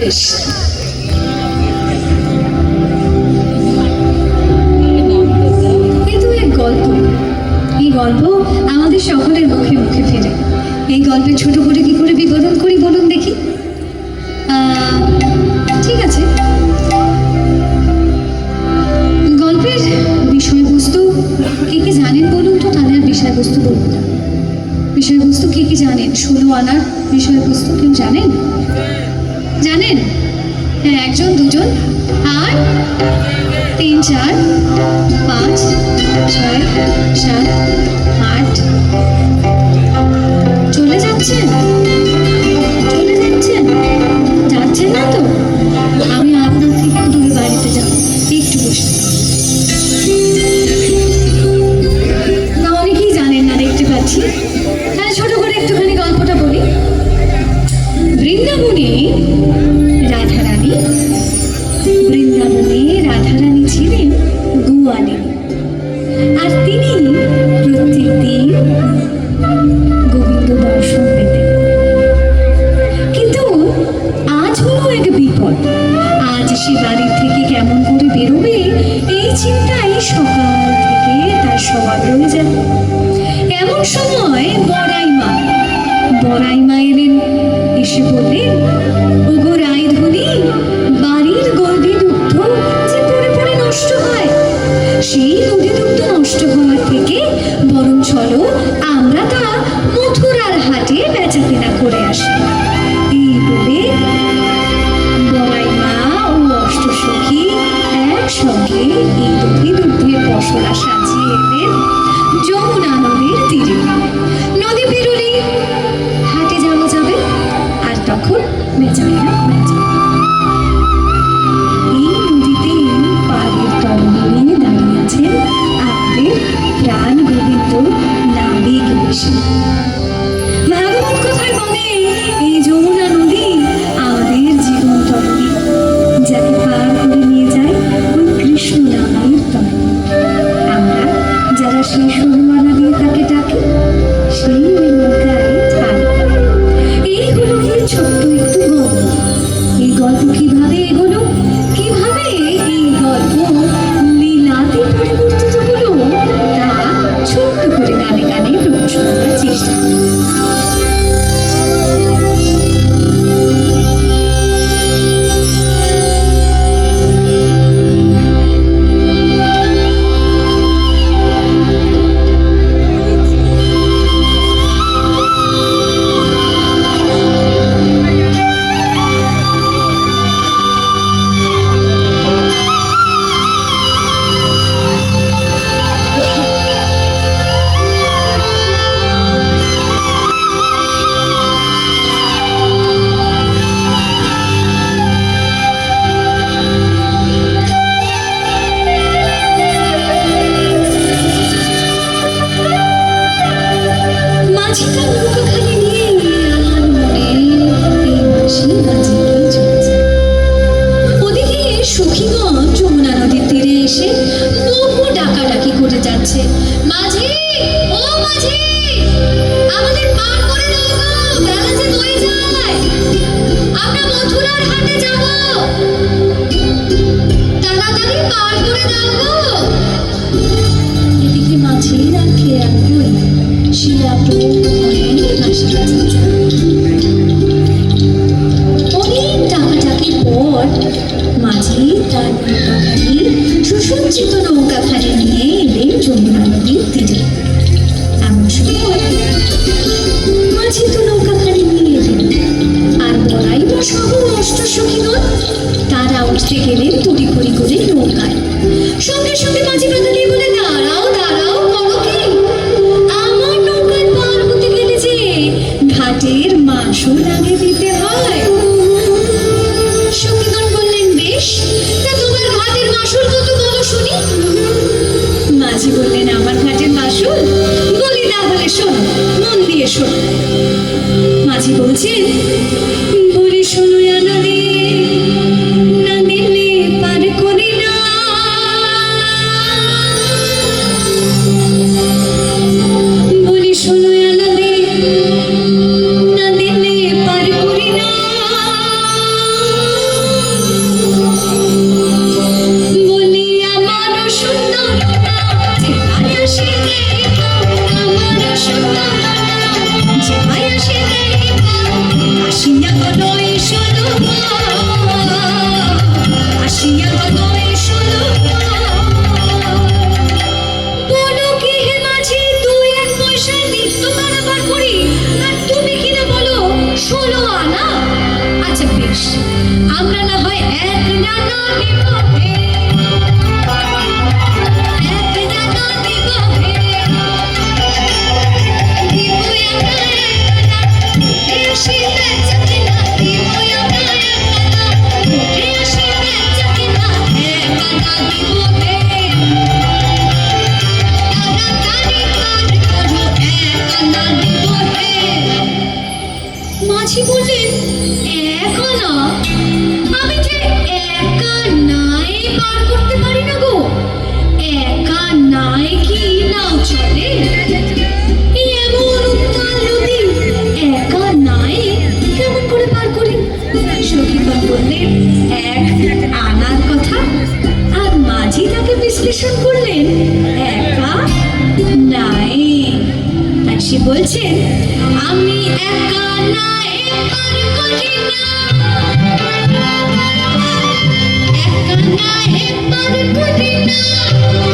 বেশ এ তো এক গল্প, এই গল্প আমাদের সকলের মুখে মুখে ফেরে। এই গল্পের ছোট করে কি করে বিবরণ করি বলুন দেখি? ঠিক আছে। গল্পের বিষয়বস্তু কে কি জানেন বলুন তো? তাহলে আর বিষয়বস্তু বলব না। বিষয়বস্তু কে কি জানেন? ষোলো আনার বিষয়বস্তু কেউ জানেন? জানেন? হ্যাঁ একজন, দুজন আর তিন, চার, পাঁচ, ছয়, সাত, আট। চলে যাচ্ছেন? চলে যাচ্ছেন? যাচ্ছেন না তো? আমি সময় বড়াই মা বড়াই মা এসে বললেন, ওগো রায়ধনী, বাড়ির গর্ভে দুগ্ধ যে পড়ে পড়ে নষ্ট হয়, সেই নদী অষ্ট সখীগণ তারা উঠতে গেলেন তড়ি করি করে নৌকায়। সঙ্গে সঙ্গে মাঝি বাঁধালি বলে, দাঁড়াও দাঁড়াও, করো কি? আমার নৌকায় পার হতে গেলে যে ঘাটের মাসুল আগে দিতে হয়। সখীগণ বললেন, বেশ, তা তোমার ঘাটের মাসুল কত বলো শুনি। মাঝি বললেন, আমার ঘাটের মাসুল বলি তাহলে শোনো, মন দিয়ে শোনো। মাঝি বলছেন Thank you.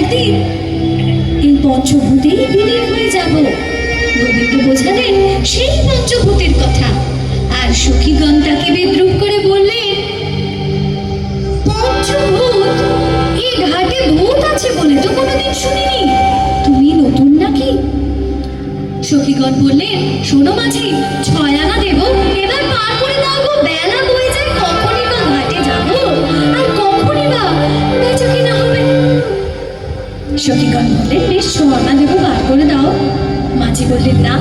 একদিন এই পঞ্চভূতেই বিলীন হয়ে যাব। গোবিন্দ বোঝালেন, সেই পঞ্চভূতের কথা। আর সখীগণ তাকে বিদ্রুপ করে বললেন, পঞ্চভূত এই ঘাটে ভূত আছে বলে তো কোনোদিন শুনিনি। তুমি নতুন নাকি? সখীগণ বললেন, শোনো মাঝি, ছয় আনা দেব সফিকর বললেন বেশ ছটা দেবো বার করে দাও। মাঝি বললেন, না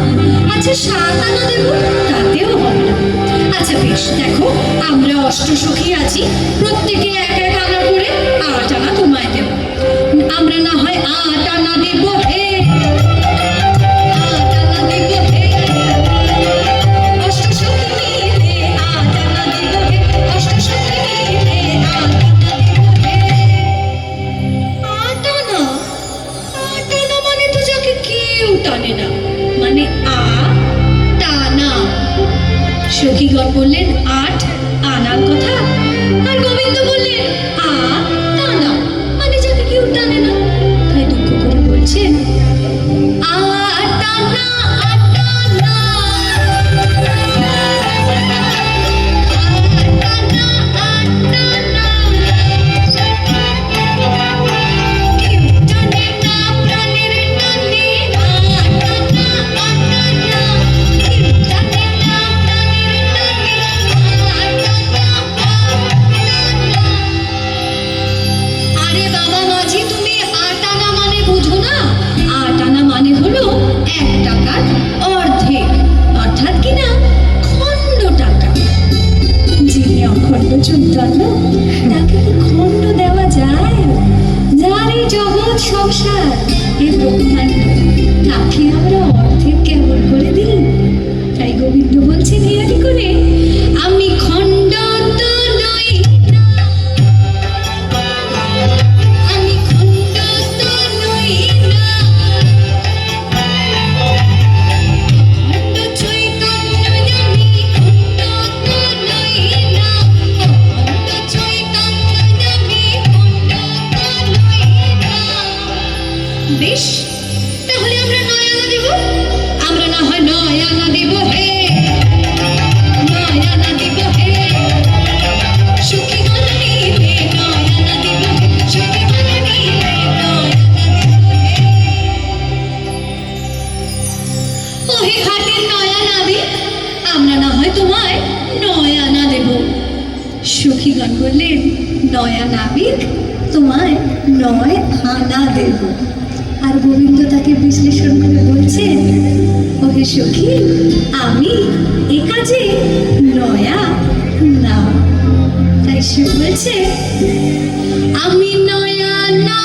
আচ্ছা সাত আনা দেবো, তাতেও হবে না। আচ্ছা বেশ, দেখো, আমরা অষ্টসখী আছি, প্রত্যেকে এক এক আনা করে আট আনা তোমায় দেবো। আমরা না হয় আট আনা দেবো ওহে ঘাটের নয় দে আমরা না হয় তোমায় নয় আনা দেব। সখীগণ বললেন, নয়া নাবিক তোমায় নয় আনা দেব। আর গোবিন্দ তাকে বিশ্লেষণ করে বলছে, ওহে সখী, আমি এ কাজে নয়া না। তাই সে বলছে, আমি নয়া না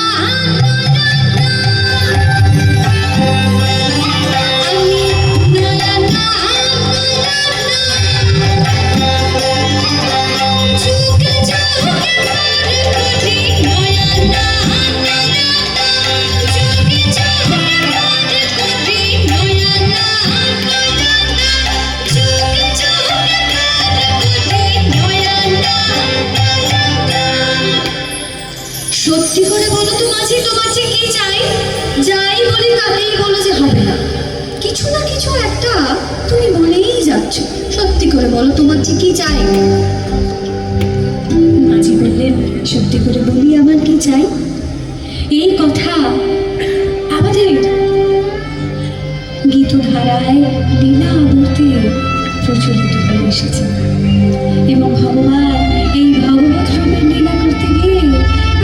করে বলো তোমার যে কি চাই? মাঝি বললেন, সত্যি করে বলি, আমার কি চাই? এই কথা আমাদের গীতধারায় লীলা আবর্তে প্রচলিত হয়ে এসেছে। এবং ভগবান এই ভগবত রূপের লীলা করতে গিয়ে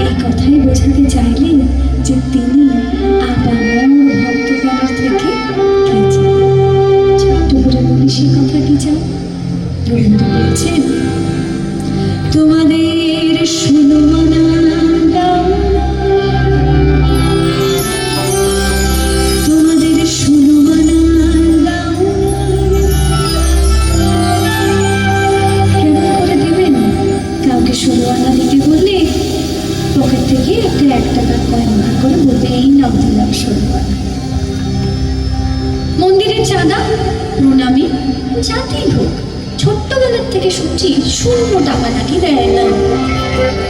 এই কথাই বোঝাতে চাইলেন যে তিনি মন্দিরের চাঁদা, প্রণামী যাতেই হোক, ছোট্টবেলার থেকে শুনছি শূন্য টাকা নাকি দেয় না।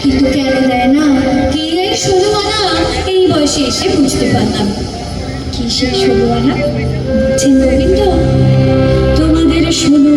কিন্তু কেন দেয় না? কি এই আনা এই বয়সে এসে বুঝতে পারলাম। কি সেই ষোলো আনা বলছেন গোবিন্দ, তোমাদের ষোলো